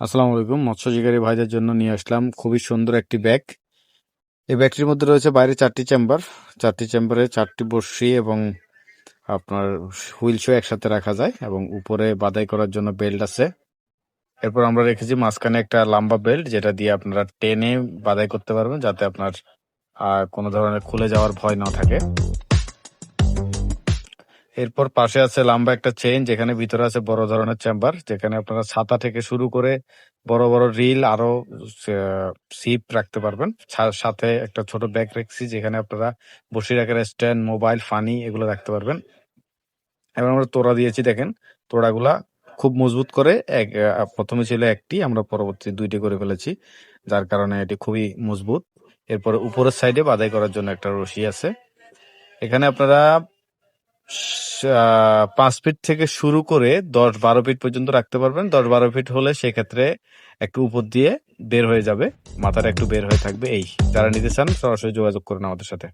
আসসালামু আলাইকুম। মৎস্যজীবী ভাইদের জন্য নিয়ে আসলাম খুবই সুন্দর একটি ব্যাগ। এই ব্যাগটির মধ্যে রয়েছে বাইরে চারটি চেম্বার। চারটি চেম্বারে চারটি বর্ষি এবং আপনার হুইল শো একসাথে রাখা যায় এবং উপরে বাদাই করার জন্য বেল্ট আছে। এরপর আমরা রেখেছি মাঝখানে একটা লম্বা বেল্ট যেটা দিয়ে আপনারা টেনে বাদাই করতে পারবেন যাতে আপনার কোনো ধরনের খুলে যাওয়ার ভয় না থাকে। এরপর পাশে আছে লম্বা একটা চেইন যেখানে ভিতরে আছে বড় ধরনের চেম্বার যেখানে আপনারা ছাতা থেকে শুরু করে বড় বড় রিল আরও সিপ রাখতে পারবেন। সাথে একটা ছোট ব্যাগ রেখেছি, যেখানে আপনারা বসে রাখার স্ট্যান্ড মোবাইল ফানি এগুলো রাখতে পারবেন। এবার আমরা তোড়া দিয়েছি, দেখেন। তোড়াগুলা খুব মজবুত করে এক প্রথমে ছিল একটি, আমরা পরবর্তী দুইটি করে ফেলেছি, যার কারণে এটি খুবই মজবুত। এরপরে উপরের সাইডে বাদাই করার জন্য একটা রশি আছে। এখানে আপনারা পাঁচ ফিট থেকে শুরু করে দশ বারো ফিট পর্যন্ত রাখতে পারবেন। দশ বারো ফিট হলে সেক্ষেত্রে একটু উপর দিয়ে বের হয়ে যাবে। মাথাটা একটু বের হয়ে থাকবে। এই, যারা নিতে চান সরাসরি যোগাযোগ করুন আমাদের সাথে।